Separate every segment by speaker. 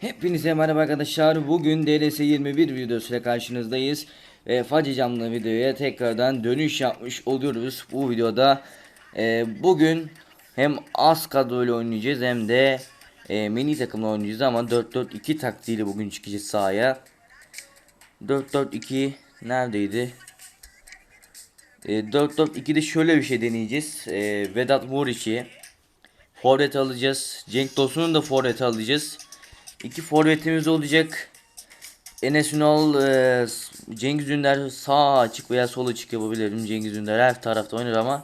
Speaker 1: Hepinize merhaba arkadaşlar. Bugün DLS 21 videosuyla karşınızdayız. Ve Facı camlı videoya tekrardan dönüş yapmış oluyoruz. Bu videoda e, bugün hem az kadroyla oynayacağız hem de e, mini takımla oynayacağız ama 4-4-2 taktiğiyle bugün çıkacağız sahaya. 4-4-2 neredeydi? E, 4-4-2'de şöyle bir şey deneyeceğiz. E, Vedat Muriç'i forvet alacağız. Cenk Tosun'un da forvet alacağız. İki forvetimiz olacak. Enes Ünal, e, Cengiz Ünder sağ açık veya sol açık yapabilirim. Cengiz Ünder her tarafta oynar ama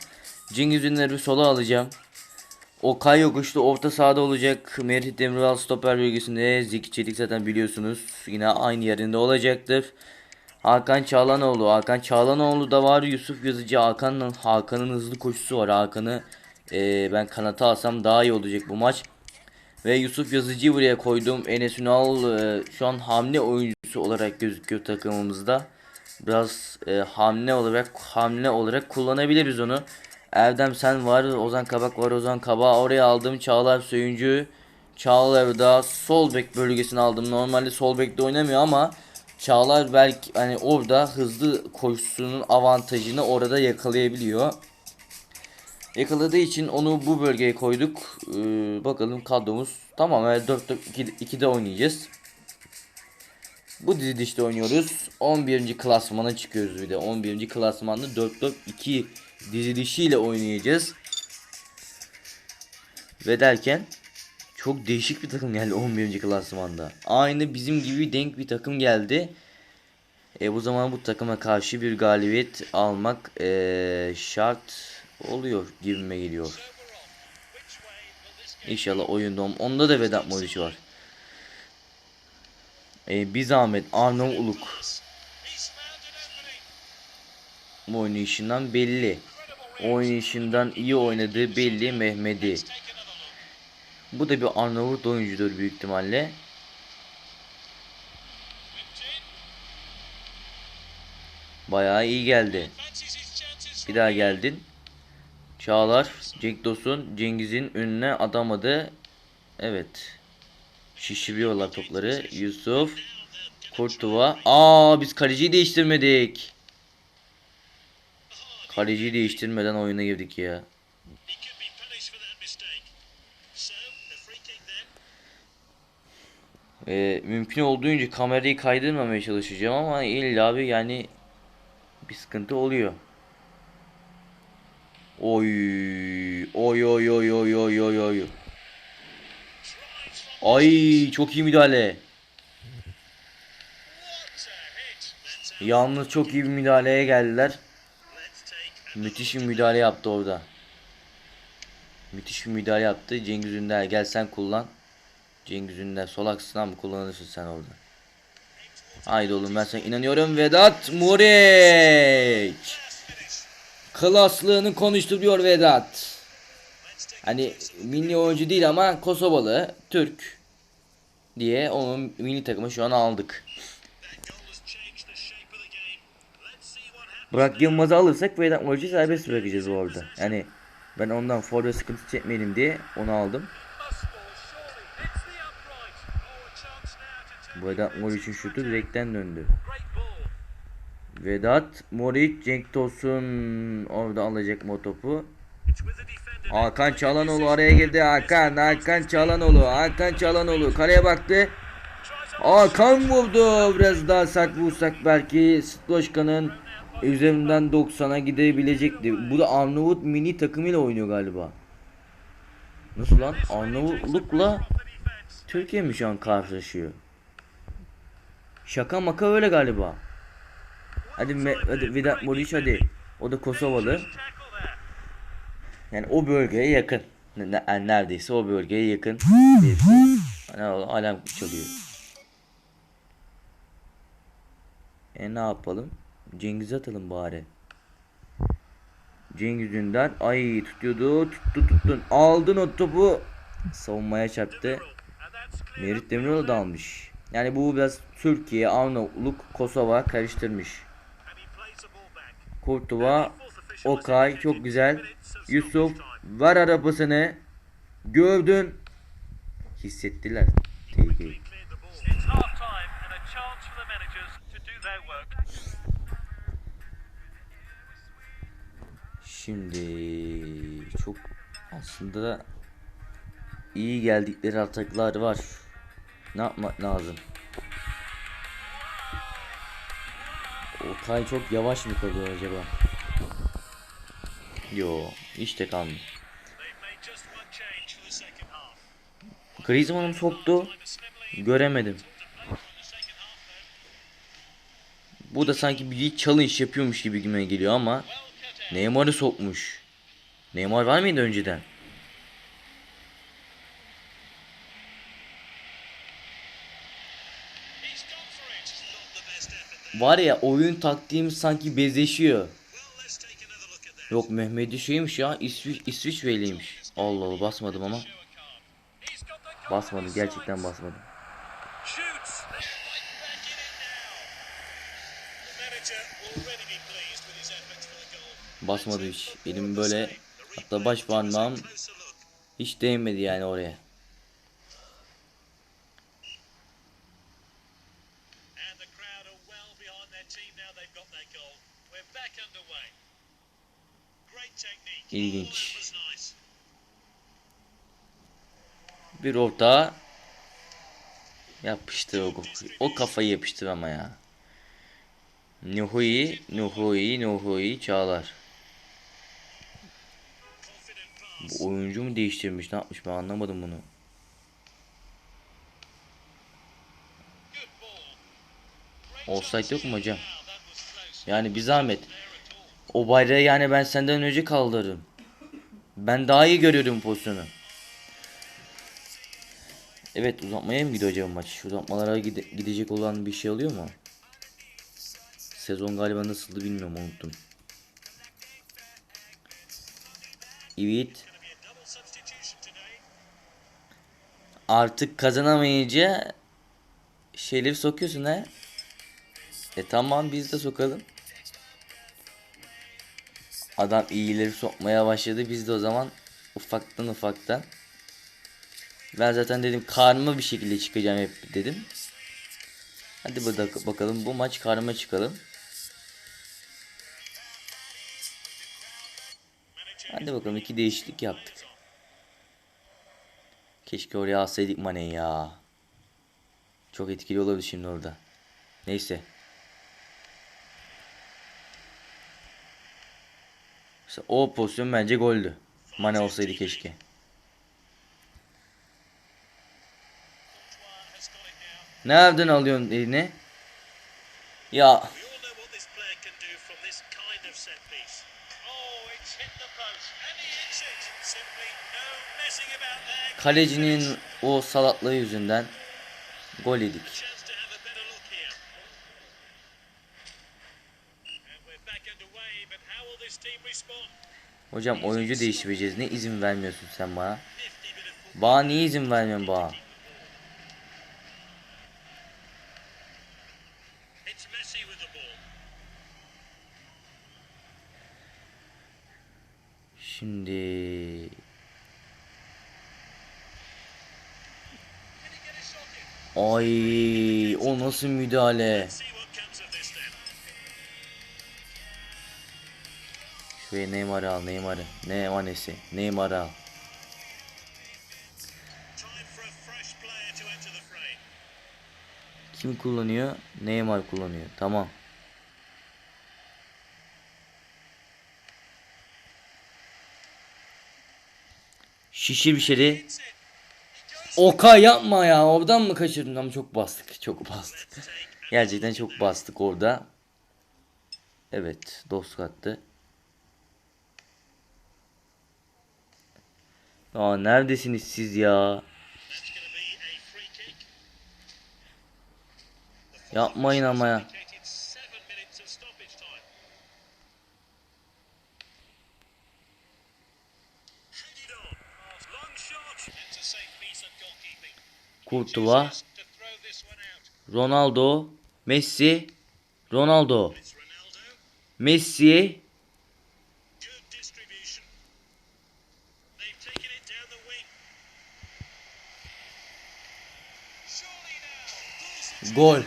Speaker 1: Cengiz Ünder'i sola alacağım. Okay Yokuşlu orta sahada olacak. Merih Demiral stoper bölgesinde. Zeki Çelik zaten biliyorsunuz. Yine aynı yerinde olacaktır. Hakan Çağlanoğlu. Hakan Çağlanoğlu da var. Yusuf Yazıcı. Hakan'ın Hakan'ın hızlı koşusu var. Hakan'ı e, ben kanata alsam daha iyi olacak bu maç. Ve Yusuf Yazıcı'yı buraya koydum. Enes Ünal e, şu an hamle oyuncusu olarak gözüküyor takımımızda. Biraz e, hamle olarak hamle olarak kullanabiliriz onu. Erdem sen var, Ozan Kabak var, Ozan Kabak oraya aldım. Çağlar Söyüncü. Çağlar'ı da sol bek bölgesine aldım. Normalde sol bekte oynamıyor ama Çağlar belki hani orada hızlı koşusunun avantajını orada yakalayabiliyor. Yakaladığı için onu bu bölgeye koyduk. Ee, bakalım kadromuz tamam. Yani 4-4-2'de oynayacağız. Bu dizilişte oynuyoruz. 11. klasmana çıkıyoruz bir de. 11. klasmanda 4-4-2 dizilişiyle oynayacağız. Ve derken çok değişik bir takım geldi 11. klasmanda. Aynı bizim gibi denk bir takım geldi. E, bu zaman bu takıma karşı bir galibiyet almak e, şart oluyor gibime geliyor. İnşallah oyunda onda da Vedat Muriç var. E, bir zahmet Arnavutluk bu oynayışından belli. Oynayışından iyi oynadığı belli Mehmedi. Bu da bir Arnavut oyuncudur büyük ihtimalle. Bayağı iyi geldi. Bir daha geldin. Çağlar, Cenk Tosun, Cengiz'in önüne atamadı. Evet. Şişiriyorlar topları. Yusuf. Kurtuva. Aa biz kaleciyi değiştirmedik. Kaleciyi değiştirmeden oyuna girdik ya. Ee, mümkün olduğunca kamerayı kaydırmamaya çalışacağım ama illa bir yani bir sıkıntı oluyor. Oy oy oy oy oy oy oy. Ay çok iyi müdahale. Yalnız çok iyi bir müdahaleye geldiler. Müthiş bir müdahale yaptı orada. Müthiş bir müdahale yaptı. Cengiz Ünder gel sen kullan. Cengiz Ünder sol aksından mı kullanırsın sen orada? Haydi oğlum ben sana inanıyorum. Vedat Muriç. Klaslığını konuşturuyor Vedat. Hani milli oyuncu değil ama Kosovalı, Türk diye onun milli takımı şu an aldık. Burak Yılmaz'ı alırsak Vedat Muriç'i serbest bırakacağız bu arada. Yani ben ondan forvet sıkıntı çekmeyelim diye onu aldım. Vedat Muriç'in şutu direkten döndü. Vedat Moriç Cenk Tosun orada alacak mı o topu? Hakan Çalanoğlu araya girdi. Hakan, Hakan Çalanoğlu, Hakan Çalanoğlu kaleye baktı. Hakan vurdu. Biraz daha sert vursak belki Stloşka'nın üzerinden 90'a gidebilecekti. Bu da Arnavut mini takımıyla oynuyor galiba. Nasıl lan? Arnavutlukla Türkiye mi şu an karşılaşıyor? Şaka maka öyle galiba. Hadi, me, hadi Vedat Muriç hadi. O da Kosovalı. Yani o bölgeye yakın. Yani neredeyse o bölgeye yakın. Bir hani alarm çalıyor. E ne yapalım? Cengiz'i atalım bari. Cengiz Ünder. Ay tutuyordu. Tuttu tuttun. Aldın o topu. Savunmaya çarptı. Merit Demiroğlu da almış. Yani bu biraz Türkiye, Arnavutluk, Kosova karıştırmış. Kurtuva, Okay çok güzel. Yusuf var arabasını. Gördün. Hissettiler.
Speaker 2: Work.
Speaker 1: Şimdi çok aslında iyi geldikleri ataklar var. Ne yapmak lazım? Okay çok yavaş mı kalıyor acaba? Yo, işte
Speaker 2: half.
Speaker 1: Griezmann'ım soktu. Göremedim. Bu da sanki bir challenge yapıyormuş gibi geliyor ama Neymar'ı sokmuş. Neymar var mıydı önceden? Var ya oyun taktiğimiz sanki
Speaker 2: that.
Speaker 1: Yok Mehmet'i şeymiş ya İsviç İsviçreliymiş. Allah Allah basmadım ama. Basmadım gerçekten basmadım. Basmadı hiç. Elim böyle hatta baş parmağım hiç değmedi yani oraya. İlginç. Bir orta yapıştır o, o kafayı yapıştır ama ya. Nuhui, Nuhui, Nuhui Çağlar. Bu oyuncu mu değiştirmiş ne yapmış ben anlamadım bunu. Offside yok mu hocam? Yani bir zahmet. O bayrağı yani ben senden önce kaldırırım. Ben daha iyi görüyorum pozisyonu. Evet uzatmaya mı gidiyor acaba maç? Uzatmalara gide- gidecek olan bir şey oluyor mu? Sezon galiba nasıldı bilmiyorum unuttum. Evet. Artık kazanamayınca şeyleri sokuyorsun ha. E tamam biz de sokalım. Adam iyileri sokmaya başladı. Biz de o zaman ufaktan ufaktan. Ben zaten dedim karma bir şekilde çıkacağım hep dedim. Hadi bak- bakalım bu maç karma çıkalım. Hadi bakalım iki değişiklik yaptık. Keşke oraya alsaydık Mane'yi ya. Çok etkili olurdu şimdi orada. Neyse. O pozisyon bence goldü. Mane olsaydı keşke. Nereden alıyorsun eline? Ya
Speaker 2: We all know what this player
Speaker 1: Hocam oyuncu değiştireceğiz. Ne izin vermiyorsun sen bana? Bana niye izin vermiyorsun bana? Şimdi ay o nasıl müdahale? Şuraya Neymar'ı al Neymar'ı. Ne manesi? Neymar'ı al. Kim kullanıyor? Neymar kullanıyor. Tamam. Şişir bir şeyi. Oka yapma ya. Oradan mı kaçırdın? Ama çok bastık. Çok bastık. Gerçekten çok bastık orada. Evet. Dost attı.
Speaker 2: Goalkeeping.
Speaker 1: Courtois,
Speaker 2: Chooses to throw this one out.
Speaker 1: Ronaldo, Messi, Ronaldo. Messi,
Speaker 2: of good.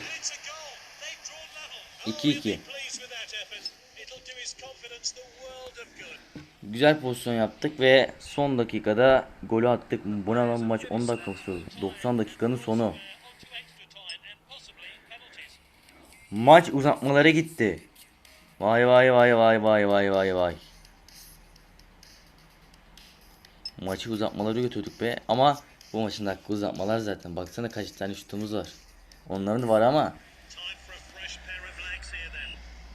Speaker 1: Güzel pozisyon yaptık ve son dakikada golü attık. Bu ne lan maç 10 dakika sürdü. 90 dakikanın sonu. Maç uzatmalara gitti. Vay vay vay vay vay vay vay vay. Maçı uzatmalara götürdük be. Ama bu maçın dakika uzatmalar zaten. Baksana kaç tane şutumuz var. Onların var ama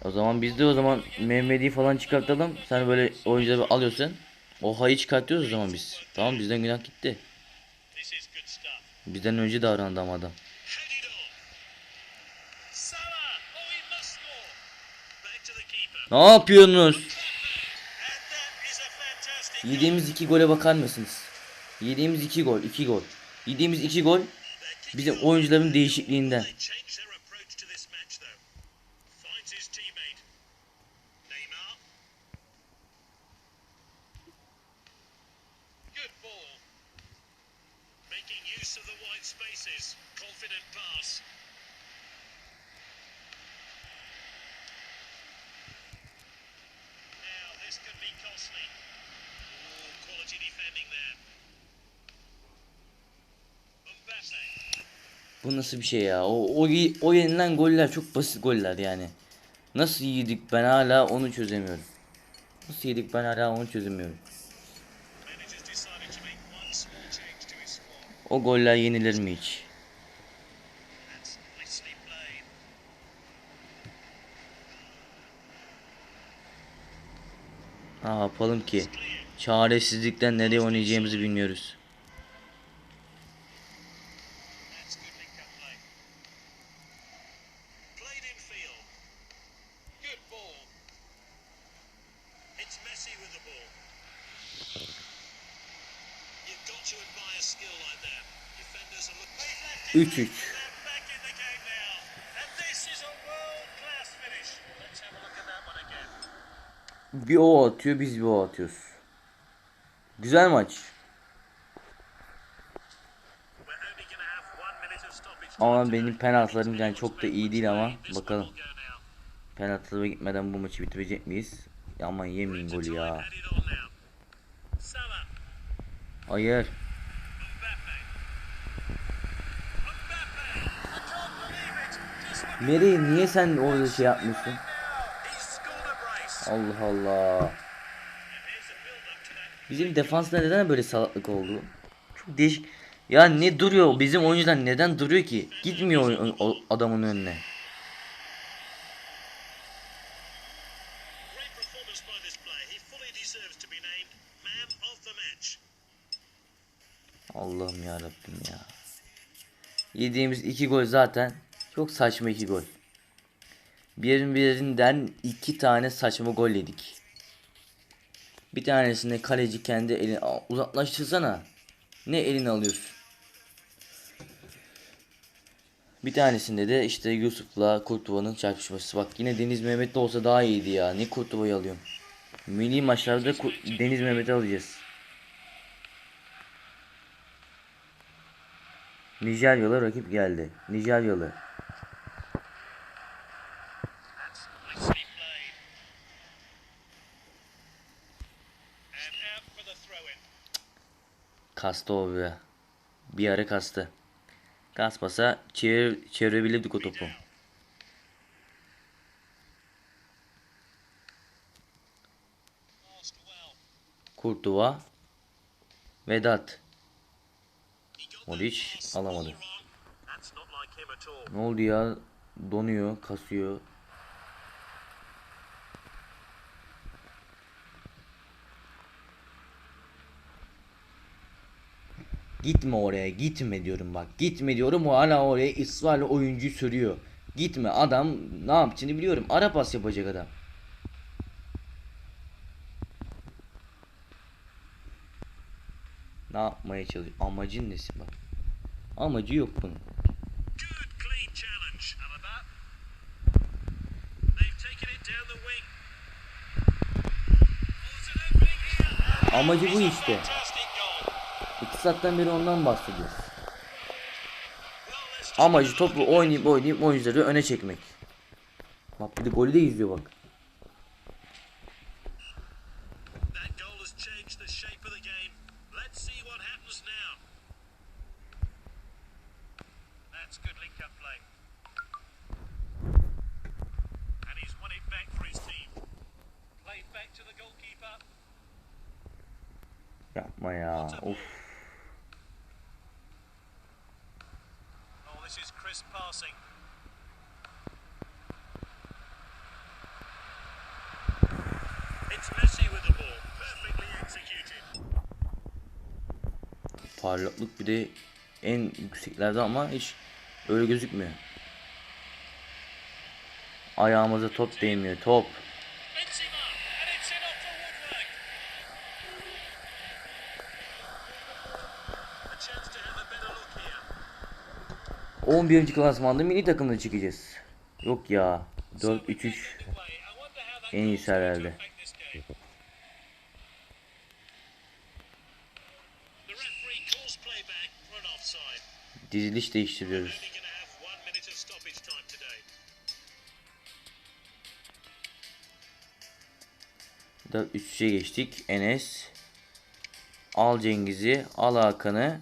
Speaker 1: o zaman biz de o zaman Mehmet'i falan çıkartalım. Sen böyle oyuncuları alıyorsun. O hayı çıkartıyoruz o zaman biz. Tamam bizden günah gitti. Bizden önce davrandı ama adam. Ne yapıyorsunuz? Yediğimiz iki gole bakar mısınız? Yediğimiz iki gol, iki gol. Yediğimiz iki gol bizim oyuncuların değişikliğinden. Nasıl bir şey ya? O, o, o yenilen goller çok basit goller yani. Nasıl yedik ben hala onu çözemiyorum. Nasıl yedik ben hala onu çözemiyorum. O goller yenilir mi hiç? Ne yapalım ki? Çaresizlikten nereye oynayacağımızı bilmiyoruz. 3-3. Bir o atıyor biz bir o atıyoruz. Güzel maç. Ama benim penaltılarım yani çok da iyi değil ama bakalım. Penaltılara gitmeden bu maçı bitirecek miyiz? Aman
Speaker 2: yemin
Speaker 1: golü ya. Hayır. Meri niye sen orada şey yapmıyorsun? Allah Allah. Bizim defansta neden böyle salaklık oldu? Çok değişik. Ya ne duruyor? Bizim oyuncular neden duruyor ki? Gitmiyor o- adamın önüne. Allah'ım ya Rabbim ya. Yediğimiz iki gol zaten çok saçma iki gol. Birbirinden iki tane saçma gol yedik. Bir tanesinde kaleci kendi elini Aa, uzaklaştırsana. Ne elini alıyorsun? Bir tanesinde de işte Yusuf'la Kurtuva'nın çarpışması. Bak yine Deniz Mehmet'le olsa daha iyiydi ya. Ne Kurtuva'yı alıyorum. Milli maçlarda Ku- Deniz Mehmet'i alacağız. Nijeryalı rakip geldi. Nijeryalı. Kastı o be. Bir ara kastı. Kaspasa çevir, çevirebilirdik o topu. Kurtuva. Vedat.
Speaker 2: Pass
Speaker 1: alamadı. Ne oldu ya? Donuyor, kasıyor. Gitme oraya, gitme diyorum bak. Gitme diyorum o hala oraya ısrarla oyuncuyu sürüyor. Gitme adam ne yapacağını biliyorum. Ara pas yapacak adam. Ne yapmaya çalışıyor? Amacın nesi bak? Amacı yok bunun. Amacı bu işte. Saatten beri ondan bahsediyoruz. Amacı topu oynayıp oynayıp oyuncuları öne çekmek. Bak bir de golü de izliyor bak.
Speaker 2: That goal has
Speaker 1: Parlaklık bir de en yükseklerde ama hiç öyle gözükmüyor. Ayağımıza top değmiyor. Top.
Speaker 2: Here.
Speaker 1: 11. klasmanda milli takımda çıkacağız. Yok ya. 4-3-3 en iyisi herhalde.
Speaker 2: Stoppage time today.
Speaker 1: 4-3-3'e geçtik. Enes. Al Cengiz'i. Al Hakan'ı.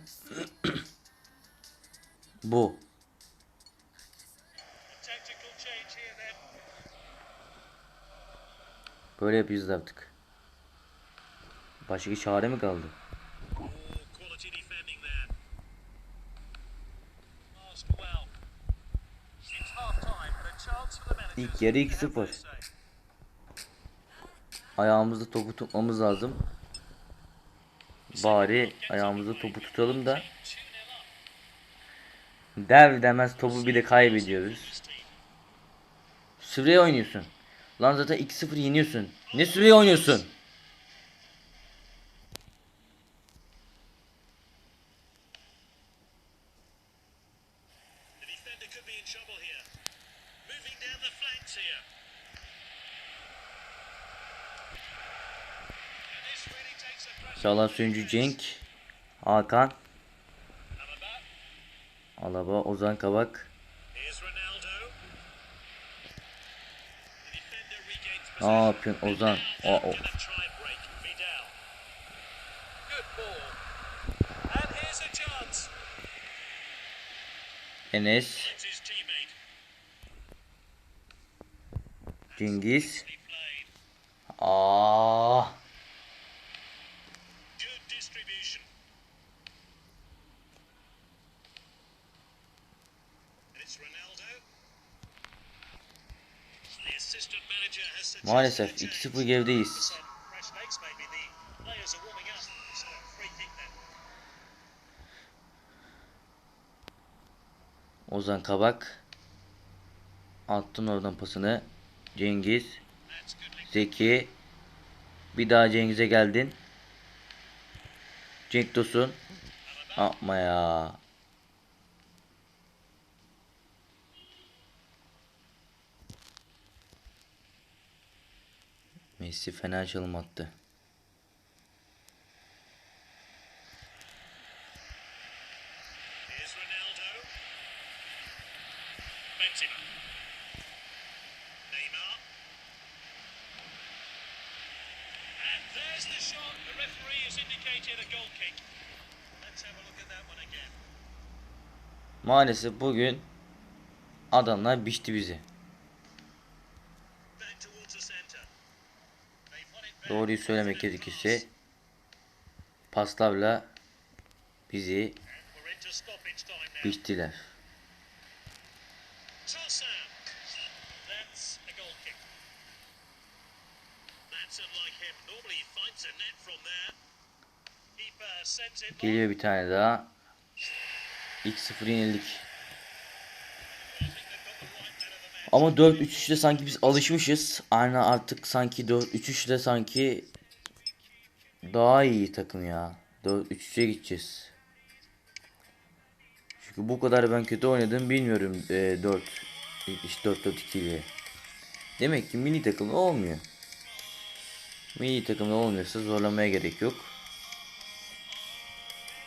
Speaker 1: Bu. Böyle yapıyoruz artık. Başka çare mi kaldı? İlk yarı
Speaker 2: to have
Speaker 1: 2-0.
Speaker 2: their say.
Speaker 1: Ayağımızda topu tutmamız lazım. Bari ayağımızda topu tutalım da
Speaker 2: 2-0 up.
Speaker 1: dev demez topu bir de kaybediyoruz. Süreye oynuyorsun. Lan zaten 2-0 yeniyorsun. Ne süreye oynuyorsun? Söncü
Speaker 2: defense.
Speaker 1: Cenk. Hakan.
Speaker 2: Alaba.
Speaker 1: Ozan Kabak. Ne yapıyorsun Ozan? Aa, o.
Speaker 2: try and break. Free kick then.
Speaker 1: Ozan Kabak. Attın oradan pasını. Cengiz. Zeki. Bir daha Cengiz'e geldin. Cenk Tosun. Yapma ya.
Speaker 2: At that one again.
Speaker 1: Maalesef bugün adamlar biçti bizi.
Speaker 2: Net from there. Keeper sends it.
Speaker 1: Geliyor bir tane daha. İlk 0 yenildik. Ama 4-3-3'te sanki biz alışmışız. Aynı artık sanki 4-3-3'te sanki daha iyi takım ya. 4-3-3'e gideceğiz. Çünkü bu kadar ben kötü oynadım bilmiyorum e, 4 işte 4-4-2 ile. Demek ki mini takımda olmuyor. Mini takımda olmuyorsa zorlamaya gerek yok.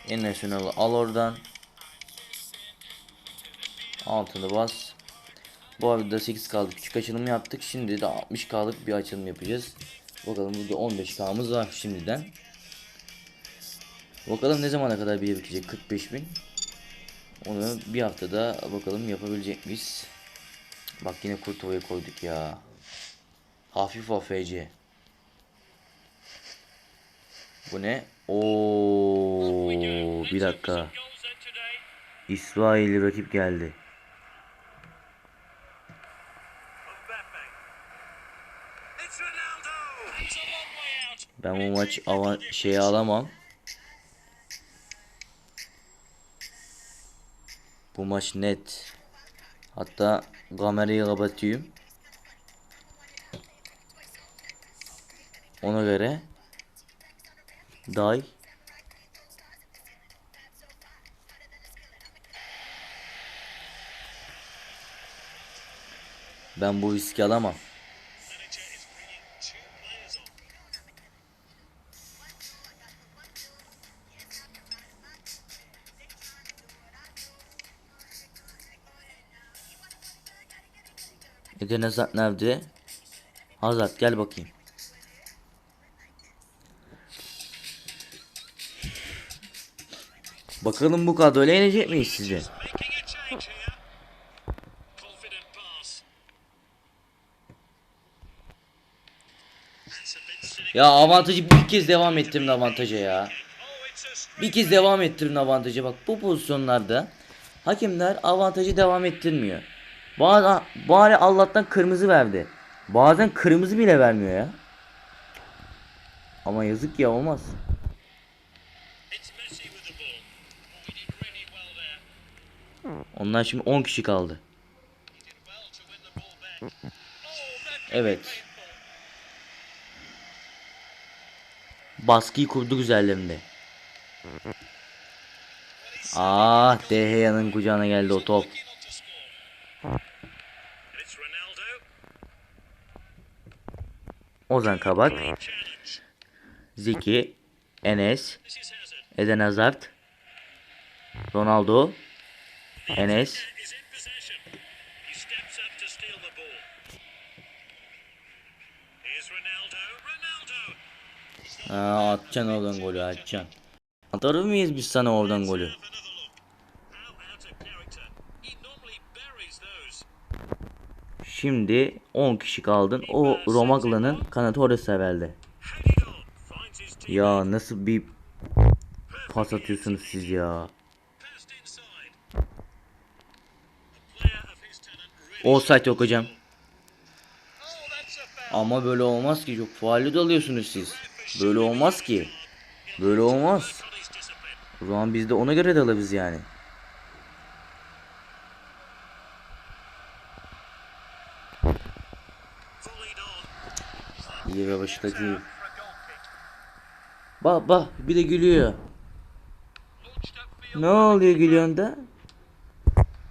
Speaker 1: En nasyonel al oradan. Altını bas. Bu arada 8 kaldık. Küçük açılım yaptık. Şimdi de 60 kaldık bir açılım yapacağız. Bakalım burada 15 kalımız var şimdiden. Bakalım ne zamana kadar birikecek 45 bin. Onu bir haftada bakalım yapabilecek miyiz? Bak yine kurtuvayı koyduk ya. Hafif AFC. Bu ne? Oo, bir dakika. İsrail'i rakip geldi. Ben bu maç ava şeyi alamam. Bu maç net. Hatta kamerayı kapatayım. Ona göre Day Ben bu riski alamam. Hazard nerede? Hazard gel bakayım. Bakalım bu kadroyla yenecek miyiz
Speaker 2: cynical.
Speaker 1: Ya avantajı bir kez devam ettirin avantaja ya. Bir kez devam ettirin avantajı. Bak bu pozisyonlarda hakemler avantajı devam ettirmiyor. Bari, bari Allah'tan kırmızı verdi. Bazen kırmızı bile vermiyor ya. Ama yazık ya olmaz. Onlar şimdi 10 kişi kaldı. Evet. Baskıyı kurdu üzerlerinde. Ah Deheya'nın kucağına geldi o top. Ozan Kabak. Zeki, Enes. Eden Hazard, Ronaldo, Enes,
Speaker 2: Is in possession. He steps up to steal the ball. Here's Ronaldo. Ronaldo.
Speaker 1: Aa, atacaksın oradan golü atacaksın. Atar mıyız biz sana oradan golü? Şimdi 10 kişi kaldın. O Romagla'nın kanatı
Speaker 2: his team.
Speaker 1: Ya nasıl bir pas atıyorsunuz siz ya. Offside yok hocam. Ama böyle olmaz ki çok faalli dalıyorsunuz siz. Böyle olmaz ki. Böyle olmaz. Zaman biz de ona göre dalırız yani. Ve baştaki. Bak bak bir de gülüyor. Ne oluyor gülüyorsun da?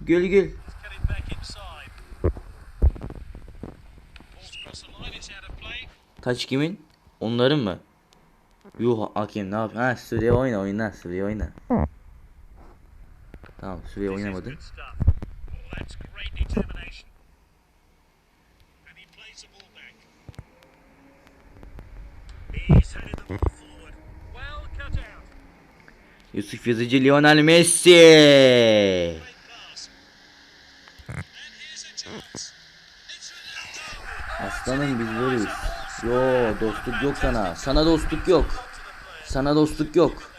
Speaker 1: Gül gül. Taç kimin? Onların mı? Yuh hakem ne yapıyor? Ha Suriye oyna oyna Suriye oyna. Tamam Suriye oynamadın. Yusuf Yazıcı Lionel Messi. Aslanım biz böyleyiz. Yo dostluk yok sana. Sana dostluk yok. Sana dostluk yok.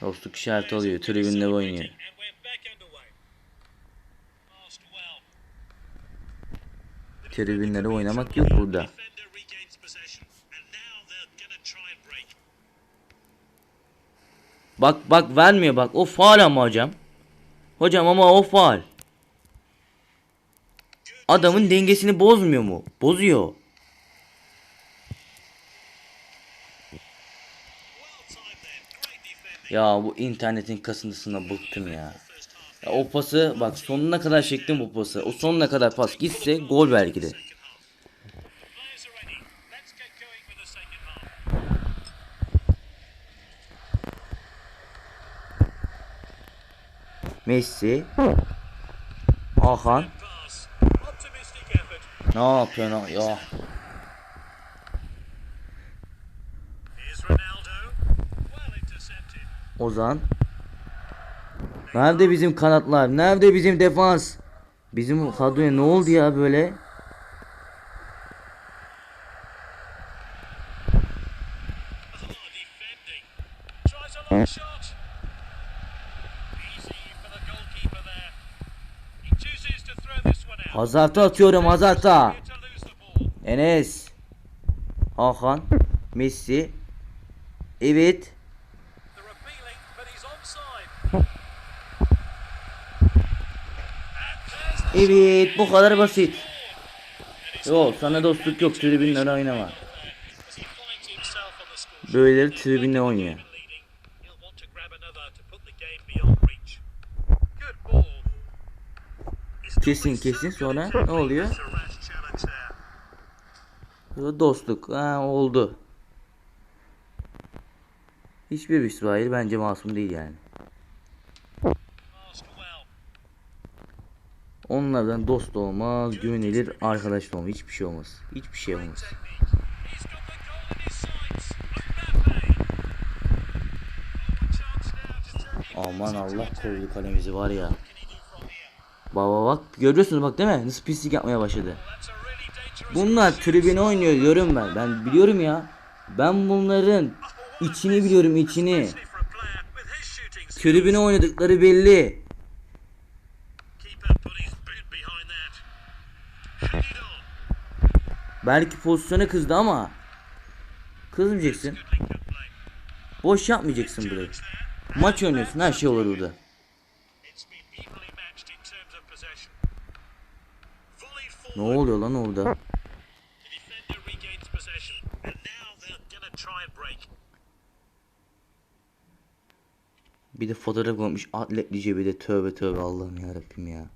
Speaker 1: Dostluk işareti oluyor. Tribünde oynuyor. Tribünlere oynamak yok burada. Bak bak vermiyor bak. O faal ama hocam. Hocam ama o faal. Adamın dengesini bozmuyor mu? Bozuyor. Ya bu internetin kasıntısına bıktım ya. ya. O pası bak sonuna kadar çektim bu pası. O sonuna kadar pas gitse gol belki de. Messi. Hakan. Ne yapıyorsun ya? Ozan. Nerede bizim kanatlar? Nerede bizim defans? Bizim kadroya ne oldu ya böyle? Hazard'a atıyorum
Speaker 2: ball.
Speaker 1: Enes. Hakan. Messi. Evet. Evet bu kadar basit. Yok sana dostluk yok tribünlere oynama. Böyleleri tribünle oynuyor. Kesin kesin
Speaker 2: so
Speaker 1: sonra ne oluyor? Dostluk. Ha oldu. Hiçbir İsrail bence masum değil yani. Onlardan dost olmaz, güvenilir arkadaş da olmaz. Hiçbir şey olmaz. Hiçbir şey olmaz. Aman Allah korudu kalemizi var ya. Baba bak görüyorsunuz bak değil mi? Nasıl pislik yapmaya başladı. Bunlar tribüne oynuyor diyorum ben. Ben biliyorum ya. Ben bunların içini biliyorum içini. Tribüne oynadıkları belli. Belki pozisyona kızdı ama kızmayacaksın. Boş yapmayacaksın burayı. Maç oynuyorsun her şey olur burada. Ne oluyor lan orada? Bir de fotoğraf koymuş atletlice bir de tövbe tövbe Allah'ım ya Rabbim ya.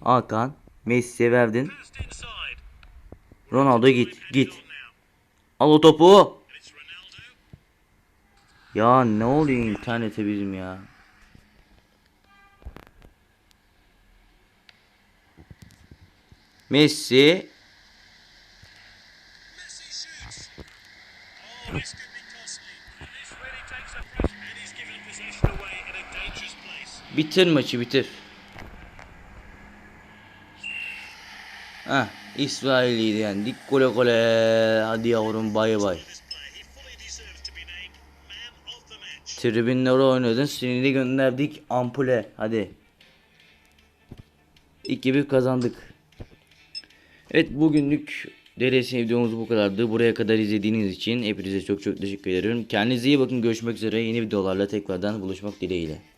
Speaker 1: Hakan Messi'ye verdin. Ronaldo git git. Al o topu. Ya ne oluyor internete bizim ya. Messi bitir maçı bitir. Heh İsrail'i yendik gole gole. Hadi yavrum bay bay. Tribünlere seni de gönderdik ampule hadi. 2-1 kazandık. Evet bugünlük DRS videomuz bu kadardı. Buraya kadar izlediğiniz için hepinize çok çok teşekkür ederim. Kendinize iyi bakın görüşmek üzere yeni videolarla tekrardan buluşmak dileğiyle.